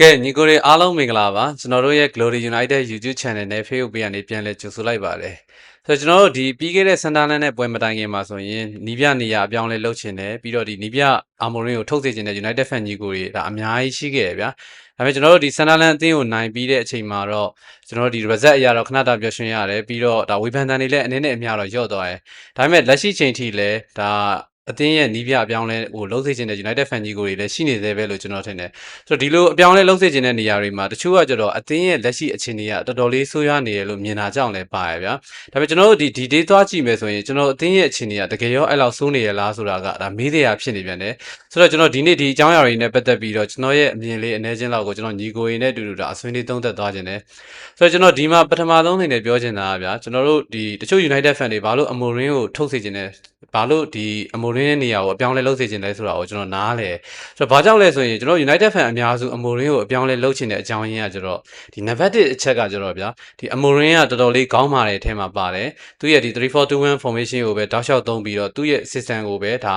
ကဲညီကိုတွေအားလုံးမင်္ဂလာပါကျွန်တော်တို့ရဲ့ Glory United YouTube Channel နဲ့ Facebook Page ကနေပြန်လည်ကြိုဆိုလိုက်ပါတယ်ဆိုတော့ကျွန်တော်တို့ဒီပြီးခဲ့တဲ့ Sunderland နဲ့ပွဲမတိုင်ခင်မှာဆိုရင်နီးပြနေရအပြောင်းလဲလုပ်ချင်တယ်ပြီးတော့ဒီနီးပြအာမိုရင်ကိုထုတ်စေချင်တဲ့ United fan ညီကိုတွေဒါအများကြီးရှိခဲ့တယ်ဗျာဒါပေမဲ့ကျွန်တော်တို့ဒီ Sunderland အသင်းကိုနိုင်ပြီးတဲ့အချိန်မှာတော့ကျွန်တော်တို့ဒီ result အရာတော့ခဏတာပျော်ရွှင်ရတယ်ပြီးတော့ဒါဝေဖန်တန်တွေလည်းအနေနဲ့အများတော့ညော့သွားတယ်ဒါပေမဲ့လက်ရှိချိန်ထိလည်းဒါ အသင်းရဲ့နီးပြအပြောင်းလဲဟိုလုံးစေချင်တဲ့ United fan ကြီးကိုတွေလည်းရှိနေသေးပဲလို့ကျွန်တော်ထင်တယ်ဆိုတော့ဒီလိုအပြောင်းလဲလုံးစေချင်တဲ့နေရာတွေမှာတချို့ကကျတော့အသင်းရဲ့လက်ရှိအခြေအနေကတော်တော်လေးဆိုးရွားနေတယ်လို့မြင်တာကြောင့်လည်းပါရဗျာဒါပေမဲ့ကျွန်တော်တို့ဒီဒီ day သွားကြည့်မယ်ဆိုရင်ကျွန်တော်အသင်းရဲ့အခြေအနေကတကယ်ရောအဲ့လောက်ဆိုးနေရလားဆိုတာကဒါမေးတရားဖြစ်နေပြန်တယ်ဆိုတော့ကျွန်တော်ဒီနေ့ဒီအကြောင်းအရာတွေနဲ့ပတ်သက်ပြီးတော့ကျွန်တော်ရဲ့အမြင်လေးအနေချင်းလောက်ကိုကျွန်တော်ညီကိုရင်းနဲ့အတူတူဒါအဆွေးနွေးသုံးသပ်သွားခြင်းတယ်ဆိုတော့ကျွန်တော်ဒီမှာပထမဆုံးအနေနဲ့ပြောချင်တာကဗျာကျွန်တော်တို့ဒီတချို့ United fan တွေဘာလို့အမိုရင်းကိုထုတ်စေခြင်းလဲ ဘာလို့ဒီအမိုရင်းရဲ့နေရာကိုအပြောင်းလဲလုပ်စေခြင်းလဲဆိုတာကိုကျွန်တော်နားလဲဆိုတော့ဘာကြောင့်လဲဆိုရင်ကျွန်တော် United fan အများစုအမိုရင်းကိုအပြောင်းလဲလုပ်ချင်တဲ့အကြောင်းရင်းကကျတော့ဒီ navigate အချက်ကကျတော့ဗျာဒီအမိုရင်းကတော်တော်လေးခေါင်းမာတဲ့အထက်မှာပါတယ်သူရဲ့ဒီ3421 formation ကိုပဲတောက်လျှောက်သုံးပြီးတော့သူ့ရဲ့ system ကိုပဲဒါ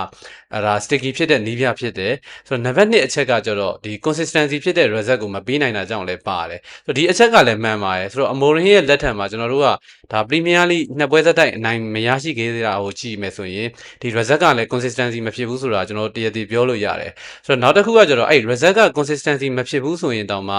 အဲဒါ sticky ဖြစ်တဲ့နီးပြဖြစ်တယ်ဆိုတော့ navigate နှစ်အချက်ကကျတော့ဒီ consistency ဖြစ်တဲ့ result ကိုမပေးနိုင်တာကြောင့်လည်းပါတယ်ဆိုတော့ဒီအချက်ကလည်းမှန်ပါတယ်ဆိုတော့အမိုရင်းရဲ့လက်ထက်မှာကျွန်တော်တို့ကဒါ Premier League နှစ်ပွဲသက်တိုက်အနိုင်မရရှိခဲ့သေးတာကိုကြည့်မယ်ဆိုရင်ဒီ result ကလည်း consistency မဖြစ်ဘူးဆိုတာကျွန်တော်တရားတည်ပြောလို့ရတယ်ဆိုတော့နောက်တစ်ခုကကျတော့အဲ့ result က consistency မဖြစ်ဘူးဆိုရင်တောင်မှ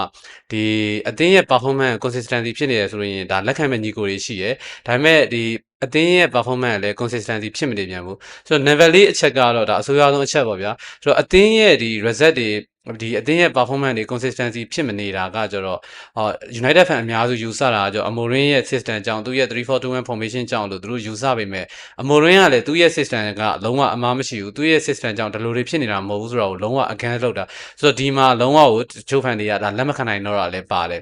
ဒီအသင်းရဲ့ performance consistency ဖြစ်နေတယ်ဆိုရင်ဒါလက်ခံမဲ့ညီကိုတွေရှိရယ်ဒါပေမဲ့ဒီအသင်းရဲ့ performance လည်း consistency ဖြစ်မနေပြန်ဘူးဆိုတော့ level လေးအချက်ကတော့ဒါအဆိုးရွားဆုံးအချက်ပေါ့ဗျာဆိုတော့အသင်းရဲ့ဒီ result တွေ ဒီအသင်းရဲ့ performance တွေ consistency ဖြစ်မနေတာကကျတော့အော် United fan အများစုယူဆတာကကျတော့အမိုရင်းရဲ့ system ကြောင့်သူရဲ့3421 formation ကြောင့်လို့သူတို့ယူဆပေမဲ့အမိုရင်းကလည်းသူ့ရဲ့ system ကလုံးဝအမှားမရှိဘူးသူ့ရဲ့ system ကြောင့်ဒီလိုတွေဖြစ်နေတာမဟုတ်ဘူးဆိုတော့လုံးဝ against လုပ်တာဆိုတော့ဒီမှာလုံးဝကိုချိုးဖန်တွေကဒါလက်မခံနိုင်တော့တာလည်းပါတယ်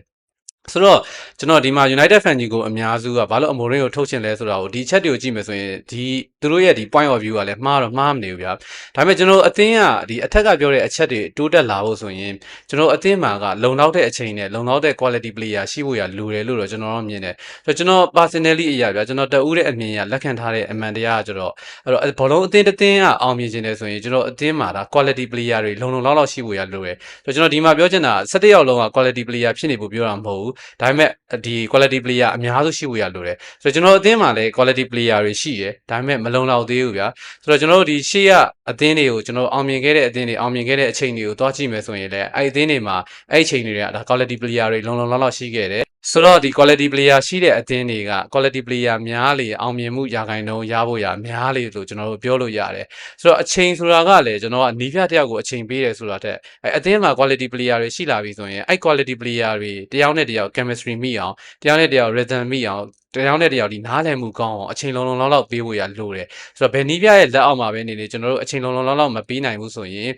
ဆိုတော့ကျွန်တော်ဒီမှာ United fan ကြီးကိုအများစုကဘာလို့အမိုရင်းကိုထုတ်ချင်လဲဆိုတာကိုဒီချက်တွေကိုကြည့်မယ်ဆိုရင်ဒီသူတို့ရဲ့ဒီ point of view ကလည်းမှားတော့မှားမနေဘူးဗျာဒါပေမဲ့ကျွန်တော်အသင်းကဒီအထက်ကပြောတဲ့အချက်တွေတိုးတက်လာဖို့ဆိုရင်ကျွန်တော်အသင်းမှာကလုံလောက်တဲ့အချိန်နဲ့လုံလောက်တဲ့ quality player ရှိဖို့ရလိုတယ်လို့တော့ကျွန်တော်တို့မြင်တယ်ဆိုတော့ကျွန်တော် personally အရာဗျာကျွန်တော်တဦးတဲ့အမြင်ရလက်ခံထားတဲ့အမှန်တရားကကျတော့အဲ့တော့ဘောလုံးအသင်းတစ်သင်းကအောင်မြင်ခြင်းတယ်ဆိုရင်ကျွန်တော်အသင်းမှာဒါ quality player တွေလုံလုံလောက်လောက်ရှိဖို့ရလိုတယ်ဆိုတော့ကျွန်တော်ဒီမှာပြောချင်တာ17ယောက်လုံးက quality player ဖြစ်နေဖို့ပြောတာမဟုတ်ဘူးဒါပေမဲ့ဒီ quality player အများစုရှိဖို့ရလိုတယ်ဆိုတော့ကျွန်တော်အသင်းမှာလည်း quality player တွေရှိတယ်ဒါပေမဲ့မလုံလောက်သေးဘူးဗျာဆိုတော့ကျွန်တော်တို့ဒီရှေ့ကအသင်းတွေကိုကျွန်တော်အောင်မြင်ခဲ့တဲ့အသင်းတွေအောင်မြင်ခဲ့တဲ့အချိန်တွေကိုတွားကြည့်မယ်ဆိုရင်လည်းအဲ့ဒီအသင်းတွေမှာအဲ့ဒီအချိန်တွေကဒါ quality player တွေလုံလုံလောက်လောက်ရှိခဲ့တယ် ဆိုတော့ဒီ quality player ရှိတဲ့အသင်းတွေက quality player များလေအောင်မြင်မှုရာခိုင်နှုန်းရဖို့ရများလေလို့ကျွန်တော်တို့ပြောလို့ရတယ်ဆိုတော့အချိန်ဆိုတာကလည်းကျွန်တော်ကနီးပြတယောက်ကိုအချိန်ပေးတယ်ဆိုတာတက်အဲအသင်းမှာ quality player တွေရှိလာပြီဆိုရင်အဲ့ quality player တွေတယောက်နဲ့တယောက် chemistry မိအောင်တယောက်နဲ့တယောက် rhythm မိအောင် တယောက်နဲ့တယောက်ဒီနားလည်မှုကောင်းအောင်အချိန်လုံးလုံးလောက်လောက်ပေးဖို့ရလိုတယ်ဆိုတော့ဘယ်နီးပြရဲ့လက်အောက်မှာပဲနေနေကျွန်တော်တို့အချိန်လုံးလုံးလောက်လောက်မပေးနိုင်ဘူးဆိုရင်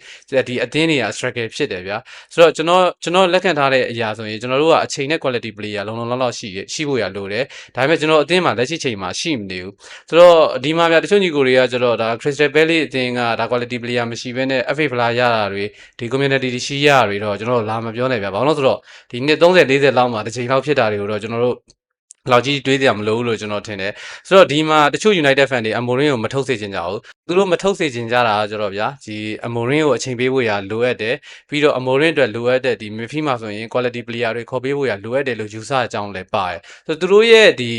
ဒီအသင်းတွေက struggle ဖြစ်တယ်ဗျာဆိုတော့ကျွန်တော်ကျွန်တော်လက်ခံထားတဲ့အရာဆိုရင်ကျွန်တော်တို့ကအချိန်နဲ့ quality player လုံးလုံးလောက်လောက်ရှိရရှိဖို့ရလိုတယ်ဒါပေမဲ့ကျွန်တော်အသင်းမှာလက်ရှိချိန်မှာရှိမနေဘူးဆိုတော့ဒီမှာဗျာတချို့ညီကိုတွေကကျတော့ဒါ Crystal Palace အသင်းကဒါ quality player မရှိဘဲနဲ့ FA ဖလားရတာတွေဒီ community ရှိရတာတွေတော့ကျွန်တော်လာမပြောနိုင်ဗျာဘာလို့လဲဆိုတော့ဒီနှစ်30 40လောက်မှာတစ်ချိန်လောက်ဖြစ်တာတွေကိုတော့ကျွန်တော်တို့ လောက်ကြီးတွေးကြမလို့လို့ကျွန်တော်ထင်တယ်ဆိုတော့ဒီမှာတချို့ United fan တွေအမိုရင်းကိုမထုတ်စေချင်ကြဘူးသူတို့မထုတ်စေချင်ကြတာကကျတော့ဗျာဒီအမိုရင်းကိုအချိန်ပေးဖို့ရလိုအပ်တယ်ပြီးတော့အမိုရင်းအတွက်လိုအပ်တဲ့ဒီ midfield မှာဆိုရင် quality player တွေခေါ်ပေးဖို့ရလိုအပ်တယ်လို့ယူဆအကြောင်းလည်းပါတယ်ဆိုတော့သူတို့ရဲ့ဒီ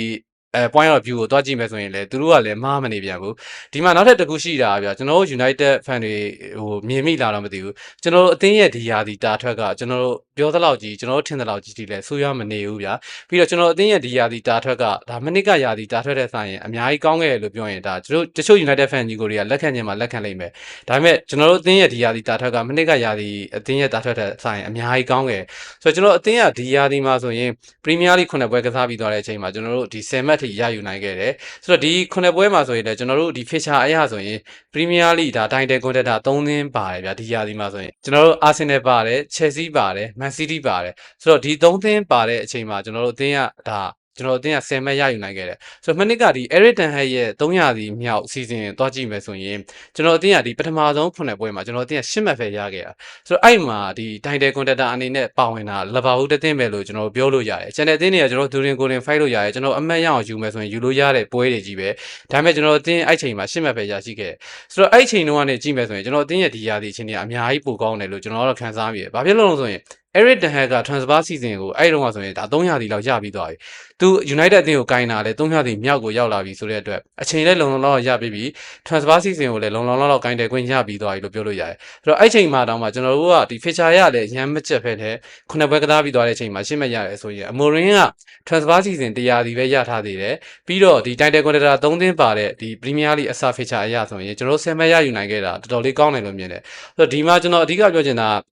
အဲ point of view ကိုတွားကြည့်မယ်ဆိုရင်လည်းသူတို့ကလည်းမှားမနေပြန်ဘူးဒီမှာနောက်ထပ်တစ်ခုရှိတာဗျာကျွန်တော်တို့ United fan တွေဟိုမြင်မိလာတော့မသိဘူးကျွန်တော်တို့အသင်းရဲ့ဒီယာဒီတာထွက်ကကျွန်တော်တို့ပြောသလောက်ကြီးကျွန်တော်တို့ထင်သလောက်ကြီးဒီလဲဆိုးရမနေဘူးဗျာပြီးတော့ကျွန်တော်အသင်းရဲ့ဒီယာဒီတာထွက်ကဒါမနစ်ကယာဒီတာထွက်တဲ့ဆိုင်ရင်အများကြီးကောင်းခဲ့တယ်လို့ပြောရင်ဒါကျွန်တော်တချို့ United fan ကြီးကိုတွေကလက်ခံခြင်းမှာလက်ခံလိမ့်မယ်ဒါပေမဲ့ကျွန်တော်တို့အသင်းရဲ့ဒီယာဒီတာထွက်ကမနစ်ကယာဒီအသင်းရဲ့တာထွက်တဲ့ဆိုင်ရင်အများကြီးကောင်းခဲ့ဆိုတော့ကျွန်တော်အသင်းရဲ့ဒီယာဒီမှာဆိုရင် Premier League ခုနှစ်ပွဲကစားပြီးသွားတဲ့အချိန်မှာကျွန်တော်တို့ဒီ10မှတ်ထိရယူနိုင်ခဲ့တယ်ဆိုတော့ဒီခုနှစ်ပွဲမှာဆိုရင်လည်းကျွန်တော်တို့ဒီ feature အရာဆိုရင် Premier League ဒါ title contender 3သင်းပါတယ်ဗျာဒီရာသီမှာဆိုရင်ကျွန်တော်တို့ Arsenal ပါတယ် Chelsea ပါတယ် Man City ပါတယ်ဆိုတော့ဒီ3သင်းပါတဲ့အချိန်မှာကျွန်တော်တို့အသင်းကဒါ ကျွန်တော်အတင်းက10မှတ်ရယူနိုင်ခဲ့တယ်ဆိုတော့မနစ်ကဒီ Eric Ten Hag ရဲ့300စီမြောက်စီစဉ်သွားကြည့်မယ်ဆိုရင်ကျွန်တော်အတင်းကဒီပထမဆုံးခုနှစ်ပွဲမှာကျွန်တော်အတင်းက10မှတ်ပဲရခဲ့တာဆိုတော့အဲ့မှာဒီ title contender အနေနဲ့ပါဝင်တာလဘာဟုတ်တဲ့တင်းပဲလို့ကျွန်တော်ပြောလို့ရတယ်။ channel တင်းတွေကကျွန်တော်ဒူရင်ကိုရင် fight လို့ရတယ်ကျွန်တော်အမှတ်ရအောင်ယူမယ်ဆိုရင်ယူလို့ရတဲ့ပွဲတွေကြီးပဲဒါပေမဲ့ကျွန်တော်အတင်းအဲ့ချိန်မှာ10မှတ်ပဲရရှိခဲ့တယ်ဆိုတော့အဲ့ချိန်တုန်းကနေကြည့်မယ်ဆိုရင်ကျွန်တော်အတင်းရဲ့ဒီရာသီအချိန်တွေကအများကြီးပိုကောင်းတယ်လို့ကျွန်တော်ကတော့ခံစားမိတယ်။ဘာဖြစ်လို့လဲဆိုရင် Eric Ten Hag က transfer season ကိုအဲ့တုန်းကဆိုရင်ဒါ300တီလောက်ရပြီးသွားပြီသူ United အသင်းကိုကင်တာလဲ300တီမြောက်ကိုရောက်လာပြီဆိုတဲ့အတွက်အချိန်လဲလုံလုံလောက်လောက်ရပြီးပြီ transfer season ကိုလည်းလုံလုံလောက်လောက်ကင်တယ်ခွင့်ရပြီးသွားပြီလို့ပြောလို့ရတယ်ဆိုတော့အဲ့ချိန်မှာတောင်မှကျွန်တော်တို့ကဒီ feature ရလဲရမ်းမချက်ဖက်တဲ့ခုနှစ်ပွဲကစားပြီးသွားတဲ့အချိန်မှာရှင်းမရတယ်ဆိုရင်အမိုရင်းက transfer season 100တီပဲရထားသေးတယ်ပြီးတော့ဒီ title contender 3သင်းပါတဲ့ဒီ Premier League အစ feature အရဆိုရင်ကျွန်တော်တို့10မှတ်ရယူနိုင်ခဲ့တာတော်တော်လေးကောင်းတယ်လို့မြင်တယ်ဆိုတော့ဒီမှာကျွန်တော်အဓိကပြောချင်တာက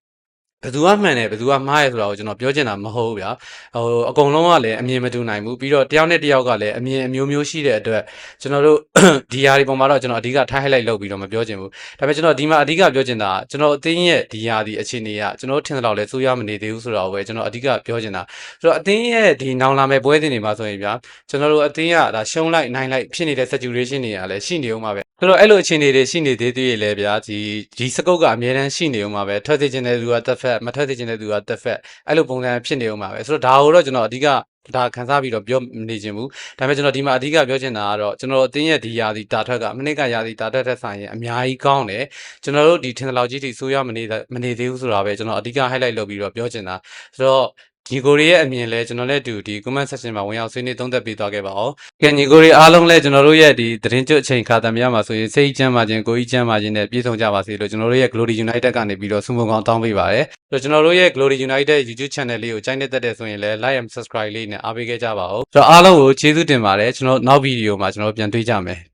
ဘယ်သူကမှန်တယ်ဘယ်သူကမှားရဲဆိုတာကိုကျွန်တော်ပြောချင်တာမဟုတ်ဘူးဗျာဟိုအကုန်လုံးကလည်းအမြင်မတူနိုင်ဘူးပြီးတော့တယောက်နဲ့တယောက်ကလည်းအမြင်အမျိုးမျိုးရှိတဲ့အတွက်ကျွန်တော်တို့ဒီဟာဒီပုံမှာတော့ကျွန်တော်အဓိကထား highlight လုပ်ပြီးတော့မပြောချင်ဘူးဒါပေမဲ့ကျွန်တော်ဒီမှာအဓိကပြောချင်တာကကျွန်တော်အသင်းရဲ့ဒီဟာဒီအခြေအနေကကျွန်တော်ထင်တယ်လို့လဲစိုးရမနေသေးဘူးဆိုတော့ပဲကျွန်တော်အဓိကပြောချင်တာဆိုတော့အသင်းရဲ့ဒီနောင်လာမဲ့ပွဲစဉ်တွေမှာဆိုရင်ဗျာကျွန်တော်တို့အသင်းကဒါရှုံးလိုက်နိုင်လိုက်ဖြစ်နေတဲ့ saturation တွေကလည်းရှိနေဦးမှာပဲဆိုတော့အဲ့လိုအခြေအနေတွေရှိနေသေးသေးရဲ့လဲဗျာဒီဒီစကုတ်ကအများတန်းရှိနေဦးမှာပဲထွက်သိချင်တဲ့သူကတက်ဖက်မထွက်သိချင်တဲ့သူကတက်ဖက်အဲ့လိုပုံစံဖြစ်နေဦးမှာပဲဆိုတော့ဒါကိုတော့ကျွန်တော်အဓိကဒါခန်းစားပြီးတော့ပြောမနေခြင်းဘူးဒါပေမဲ့ကျွန်တော်ဒီမှာအဓိကပြောချင်တာကတော့ကျွန်တော်အသင်းရဲ့ဒီယာဒီတာထွက်ကမနစ်ကယာဒီတာထွက်တဲ့ဆိုင်ရင်အများကြီးကောင်းတယ်ကျွန်တော်တို့ဒီထင်သလောက်ကြီးထိဆိုးရမနေမနေသေးဘူးဆိုတာပဲကျွန်တော်အဓိက highlight လုပ်ပြီးတော့ပြောချင်တာဆိုတော့ ညီကိုရီရဲ့အမြင်လဲကျွန်တော်လည်းအတူဒီ comment section မှာဝင်ရောက်ဆွေးနွေးသုံးသပ်ပေးသွားခဲ့ပါဦး။ကဲညီကိုရီအားလုံးလည်းကျွန်တော်တို့ရဲ့ဒီသတင်းကျွတ်အချိန်ခါတမ်းများမှာဆိုရင်စိတ်ချမ်းပါခြင်းကိုကြီးချမ်းပါခြင်းနဲ့ပြည့်စုံကြပါစေလို့ကျွန်တော်တို့ရဲ့ Glory United ကနေပြီးတော့ဆုမွန်ကောင်းတောင်းပေးပါရစေ။ဆိုတော့ကျွန်တော်တို့ရဲ့ Glory United YouTube channel လေးကိုကြိုက်နေတဲ့တဲ့ဆိုရင်လည်း like and subscribe လေးနဲ့အားပေးခဲ့ကြပါဦး။ဆိုတော့အားလုံးကိုကျေးဇူးတင်ပါတယ်ကျွန်တော်နောက်ဗီဒီယိုမှာကျွန်တော်တို့ပြန်တွေ့ကြမယ်။